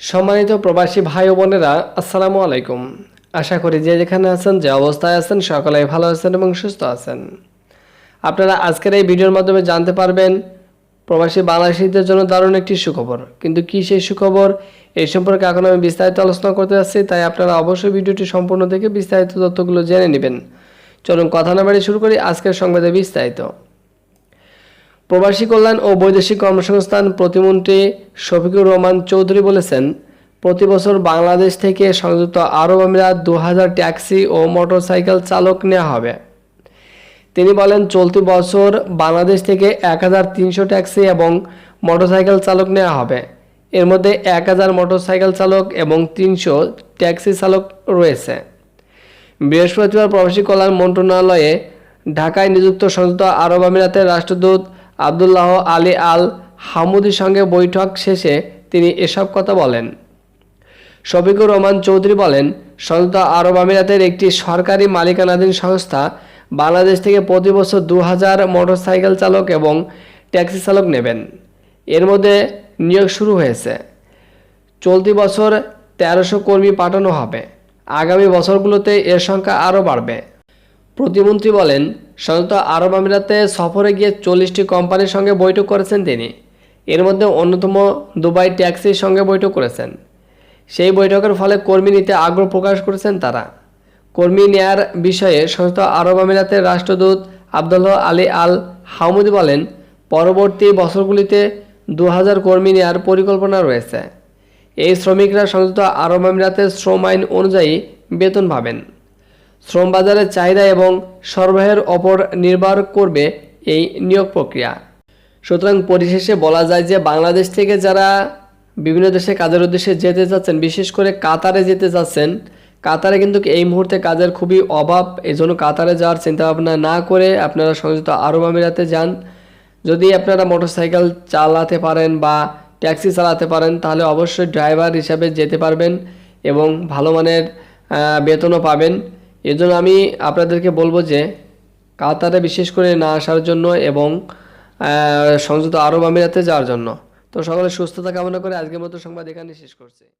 সম্মানিত প্রবাসী ভাই ও বোনেরা, আসসালামু আলাইকুম। আশা করি যে যেখানে আছেন, যে অবস্থায় আছেন সকলে ভালো আছেন এবং সুস্থ আছেন। আপনারা আজকের এই ভিডিওর মাধ্যমে জানতে পারবেন, প্রবাসী বাংলাদেশিদের জন্য দারুণ একটি সুখবর। কিন্তু কী সেই সুখবর? এই সম্পর্কে এখন আমি বিস্তারিত আলোচনা করতে যাচ্ছি, তাই আপনারা অবশ্যই ভিডিওটি সম্পূর্ণ দেখে বিস্তারিত তথ্যগুলো জেনে নেবেন। চলুন কথা না বাড়ি শুরু করি আজকের সংবাদে বিস্তারিত। প্রবাসী কল্যাণ ও বৈদেশিক কর্মসংস্থান প্রতিমন্ত্রী শফিকুর রহমান চৌধুরী বলেছেন, প্রতি বছর বাংলাদেশ থেকে সংযুক্ত আরব আমিরাত দু হাজার ট্যাক্সি ও মোটরসাইকেল চালক নেওয়া হবে। তিনি বলেন, চলতি বছর বাংলাদেশ থেকে এক হাজার তিনশো ট্যাক্সি এবং মোটরসাইকেল চালক নেওয়া হবে। এর মধ্যে এক হাজার মোটরসাইকেল চালক এবং তিনশো ট্যাক্সি চালক রয়েছে। বৃহস্পতিবার প্রবাসী কল্যাণ মন্ত্রণালয়ে ঢাকায় নিযুক্ত সংযুক্ত আরব আমিরাতের রাষ্ট্রদূত আবদুল্লাহ আলী আল হামুদির সঙ্গে বৈঠক শেষে তিনি এসব কথা বলেন। শফিকুর রহমান চৌধুরী বলেন সংযুক্ত আরব আমিরাতের একটি সরকারি মালিকানাধীন সংস্থা বাংলাদেশ থেকে প্রতি বছর দু হাজার মোটরসাইকেল চালক এবং ট্যাক্সি চালক নেবেন। এর মধ্যে নিয়োগ শুরু হয়েছে। চলতি বছর তেরোশো কর্মী পাঠানো হবে। আগামী বছরগুলোতে এর সংখ্যা আরও বাড়বে। প্রতিমন্ত্রী বলেন সংযুক্ত আরব আমিরাতে সফরে গিয়ে চল্লিশটি কোম্পানির সঙ্গে বৈঠক করেছেন তিনি। এর মধ্যে অন্যতম দুবাই ট্যাক্সির সঙ্গে বৈঠক করেছেন। সেই বৈঠকের ফলে কর্মী নিতে আগ্রহ প্রকাশ করেছেন তারা। কর্মী নেয়ার বিষয়ে সংযুক্ত আরব আমিরাতের রাষ্ট্রদূত আবদুল্লাহ আলী আল হামুদ বলেন, পরবর্তী বছরগুলিতে দু হাজার কর্মী নেয়ার পরিকল্পনা রয়েছে। এই শ্রমিকরা সংযুক্ত আরব আমিরাতের শ্রম আইন অনুযায়ী বেতন পাবেন। শ্রম বাজারের চাহিদা এবং সরবরাহের ওপর নির্ভর করবে এই নিয়োগ প্রক্রিয়া। সুতরাং পরিশেষে বলা যায় যে বাংলাদেশ থেকে যারা বিভিন্ন দেশে কাজের উদ্দেশ্যে যেতে চাচ্ছেন, বিশেষ করে কাতারে যেতে চাচ্ছেন, কাতারে কিন্তু এই মুহূর্তে কাজের খুবই অভাব। এই জন্য কাতারে যাওয়ার চিন্তাভাবনা না করে আপনারা সংযুক্ত আরব আমিরাতে যান। যদি আপনারা মোটরসাইকেল চালাতে পারেন বা ট্যাক্সি চালাতে পারেন, তাহলে অবশ্যই ড্রাইভার হিসাবে যেতে পারবেন এবং ভালো মানের বেতনও পাবেন। এজন্য আমি আপনাদেরকে বলব যে কাতারে বিশেষ করে না আসার জন্য এবং সংযুক্ত আরব আমিরাতে যাওয়ার জন্য। তো সকলে সুস্থতা কামনা করে আজকের মতো সংবাদ এখানে শেষ করছি।